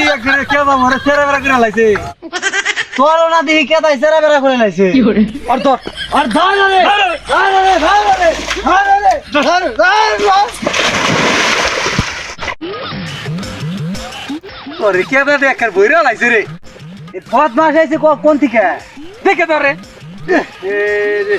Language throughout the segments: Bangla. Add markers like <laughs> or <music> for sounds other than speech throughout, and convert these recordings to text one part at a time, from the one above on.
সর্দি একবারে কে বা মরে সেরা বেরা করে লাইছে। তোর না দেখি কে তাই সেরা বেরা করে লাইছে। আর ধর আর ধর রে ধর রে। ধর রে ধর রে ধর ধর ওরে কে বা দেখ বইরা লাইছে রে। এ পথ আইছে ক- কোন থেকে? দেখে ধর রে। এ রে।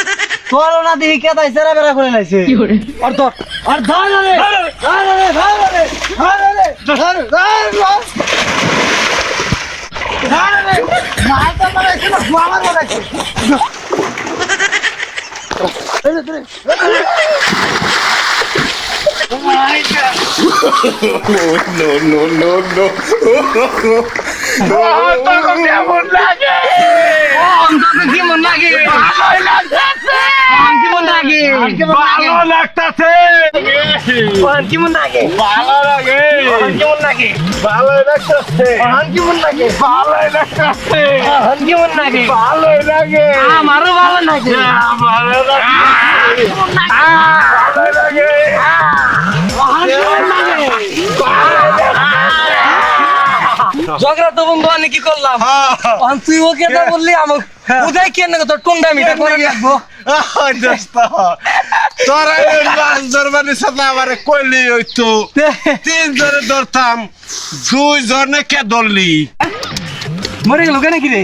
তোর না দেখি কে তাই সেরা বেরা করে লাইছে আর ধর আর ধর রে ধর রে ধর রে ধর রে ধর ধর ধর রে মাই তো মারা ছিল আমার মারা ছিল no, no, no, no. কেমন লাগে কেমন লাগে কেমন লাগে ভালো লাগতাছে কেমন লাগে। ভালো লাগে কেমন লাগে ভালো লাগতাছে কেমন লাগে। ভালো লাগতাছে কেমন লাগে ভালো লাগে আমারও ভালো লাগে ভালো লাগে। ঝগড়া তো বন্ধু আমি কি করলাম? অন তুই ওকে তো বললি আমাকে উদয় কেন তোর টুন্ডা মিটা করে রাখব। তোরা মাছ ধরবানি সাথে আমারে কইলি হইতো তিন জনে ধরতাম দুই জনে কে ধরলি? মরে গেল কেন কি রে?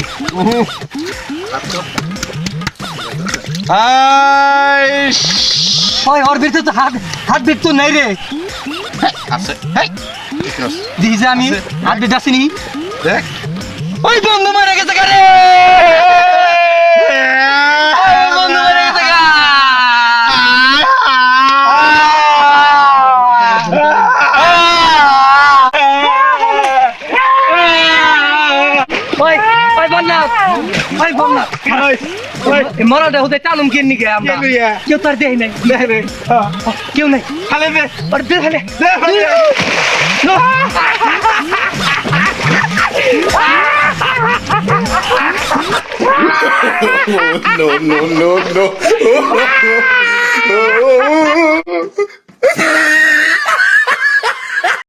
ওই ওর ভিতরে তো হাত হাত বের নাই রে। আছে আমি বের আসিনি দেখ ওই বন্ধু মরে গেছে রে! ওই বন্ধু মরে গেছে। ওই ওই বন্যা ওই বন্যা মরাটা হতে টানুম কেন নিকে আমরা? কেউ তার দেই নাই। কেউ নাই। খালে দে। আর দে খালে। no, no, no, no. <laughs>